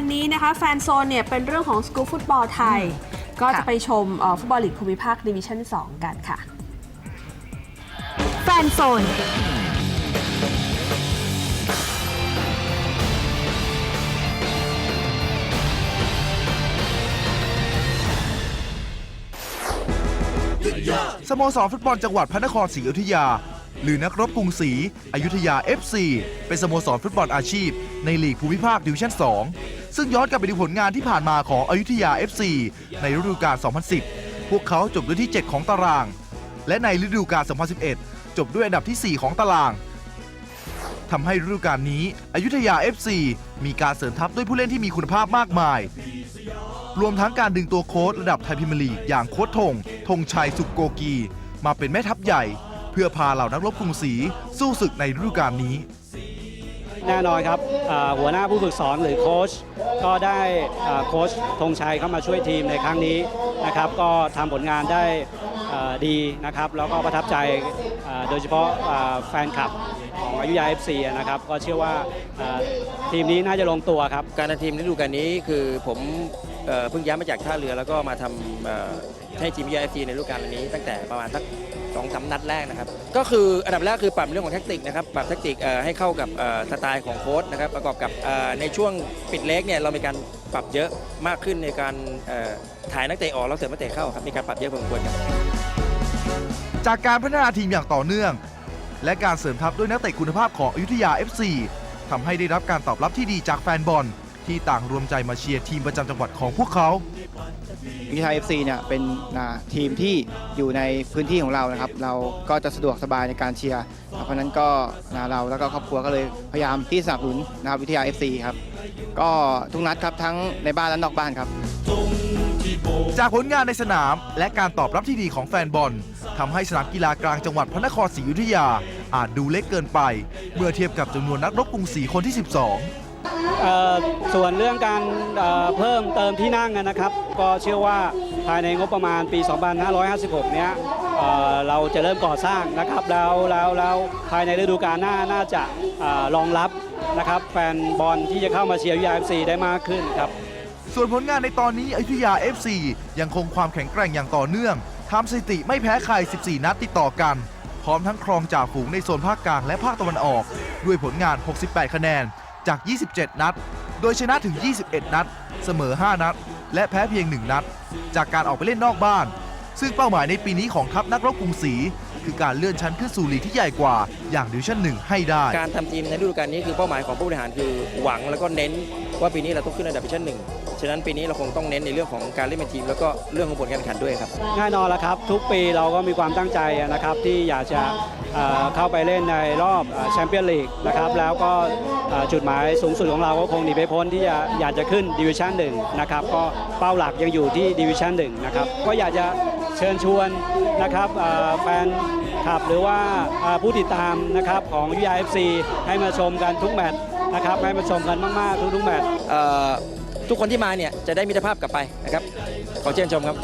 วันนี้นะคะแฟนโซนเนี่ยเป็นเรื่องของสกู๊ปฟุตบอลไทย ก็จะค่ะไปชมเอ่อฟุตบอลลีกภูมิภาคดิวิชั่น 2 กันค่ะ แฟนโซนสโมสรฟุตบอลจังหวัดพระนครศรีอยุธยา หรือนักรบกรุงศรีอยุธยา FC เป็นสโมสรฟุตบอลอาชีพ ในลีกภูมิภาคดิวิชั่น 2 ซึ่งย้อนกลับไปดูผลงานที่ผ่านมาของอยุธยา FC ในฤดูกาล 2010 พวกเขาจบด้วยที่ 7 ของตาราง และในฤดูกาล 2011 จบด้วยอันดับที่ 4 ของตารางทำให้ฤดูกาลนี้ อยุธยา FC มีการเสริมทัพด้วยผู้เล่นที่มีคุณภาพมากมาย รวมทั้งการดึงตัวโค้ชระดับไทยพรีเมียร์ลีกอย่างโค้ชธงธงชัยสุกโกกี มาเป็นแม่ทัพใหญ่ เพื่อพาเหล่านักรบกรุงศรีสู้ศึกในฤดูกาลนี้ แน่นอนครับอ่าหัวหน้าผู้ฝึกสอนหรือโค้ชก็ได้อ่าโค้ชธงชัยเข้ามาช่วยทีมในครั้งนี้นะครับ ก็ทำผลงานได้ ดีนะครับ แล้วก็ประทับใจโดยเฉพาะแฟนคลับของอายุยา FC นะครับ ก็เชื่อว่าทีมนี้น่าจะลงตัวครับ การทีมฤดูกาลนี้คือผมเพิ่งย้ายมาจากท่าเรือแล้วก็มาทำเอ่อให้ทีม UIFC ในฤดูกาลนี้ตั้งแต่ประมาณสักสองสามนัดแรกนะครับ ก็คืออันดับแรกคือปรับเรื่องของแท็กติกนะครับ ปรับแท็กติกให้เข้ากับสไตล์ของโค้ชนะครับ ประกอบกับในช่วงปิดเล็กเนี่ยเรามีการปรับเยอะมากขึ้นในการถ่ายนักเตะออกแล้วเสริมนักเตะเข้าครับ มีการปรับเยอะพอสมควรครับ จากการพัฒนาทีมอย่างต่อเนื่อง และการเสริมทัพด้วยนักเตะคุณภาพของอยุธยา FC ทำให้ได้รับการตอบรับที่ดีจากแฟนบอล ที่ต่างรวมใจมาเชียร์ทีมประจำจังหวัดของพวกเขาวิทยาเอฟซีเนี่ยเป็นทีมที่อยู่ในพื้นที่ของเรานะครับ เราก็จะสะดวกสบายในการเชียร์เพราะนั้นก็นะเราแล้วก็ครอบครัวก็เลยพยายามที่สนับสนุนนะครับวิทยาเอฟซีครับก็ทุกนัดครับทั้งในบ้านและนอกบ้านครับ จากผลงานในสนามและการตอบรับที่ดีของแฟนบอลทำให้สนามกีฬากลางจังหวัดพระนครศรีอยุธยา อาจดูเล็กเกินไป เมื่อเทียบกับจำนวนนักรบกรุงศรีคนที่ 12เอ่อส่วนเรื่องการเพิ่มเติมที่นั่งนะครับ ก็เชื่อว่าภายในงบประมาณปี 2556 เนี้ยเอ่อเราจะเริ่มก่อสร้างนะครับแล้วแล้วแล้วภายในฤดูกาลหน้าน่าจะรองรับนะครับแฟนบอลที่จะเข้ามาเชียร์ยูไอเอฟซีได้มากขึ้นครับ ส่วนผลงานในตอนนี้อยุธยา FC ยังคงความแข็งแกร่งอย่างต่อเนื่องทำสถิติไม่แพ้ใคร 14 นัดติดต่อกัน พร้อมทั้งครองจ่าฝูงในโซนภาคกลางและภาคตะวันออก ด้วยผลงาน 68 คะแนนจาก 27 นัด โดยชนะถึง 21 นัด เสมอ 5 นัด และแพ้เพียง 1 นัด จากการออกไปเล่นนอกบ้าน ซึ่งเป้าหมายในปีนี้ของทัพนักรบกรุงศรีคือการเลื่อนชั้นขึ้นสู่ลีกที่ใหญ่กว่า อย่างดิวชั่นหนึ่งให้ได้ การทำทีมในฤดูกาลนี้คือเป้าหมายของผู้บริหารคือหวังแล้วก็เน้นว่าปีนี้เราต้องขึ้นอันดับดิวชั่นหนึ่ง ฉะนั้นปีนี้เราคงต้องเน้นในเรื่องของการเล่นเป็นทีม แล้วก็เรื่องของผลการแข่งขันด้วยครับแน่นอนแล้วครับ ทุกปีเราก็มีความตั้งใจนะครับที่อยากจะเอ่อเข้าไปเล่นในรอบแชมเปี้ยนลีกนะครับแล้วก็เอ่อจุดหมายสูงสุดของเราก็คงหนีไม่พ้นที่จะอยากจะขึ้นดิวิชั่นหนึ่งนะครับก็เป้าหลักยังอยู่ที่ดิวิชั่นหนึ่งนะครับก็อยากจะเชิญชวนนะครับเอ่อแฟนคลับหรือว่าเอ่อผู้ติดตามนะครับของยูไอเอฟซีให้มาชมกันทุกแมตช์นะครับให้มาชมกันมาก ๆ ทุกๆแมตช์เอ่อ ทุกคนที่มาเนี่ยจะได้มิตรภาพกลับไปนะครับขอเชิญชมครับ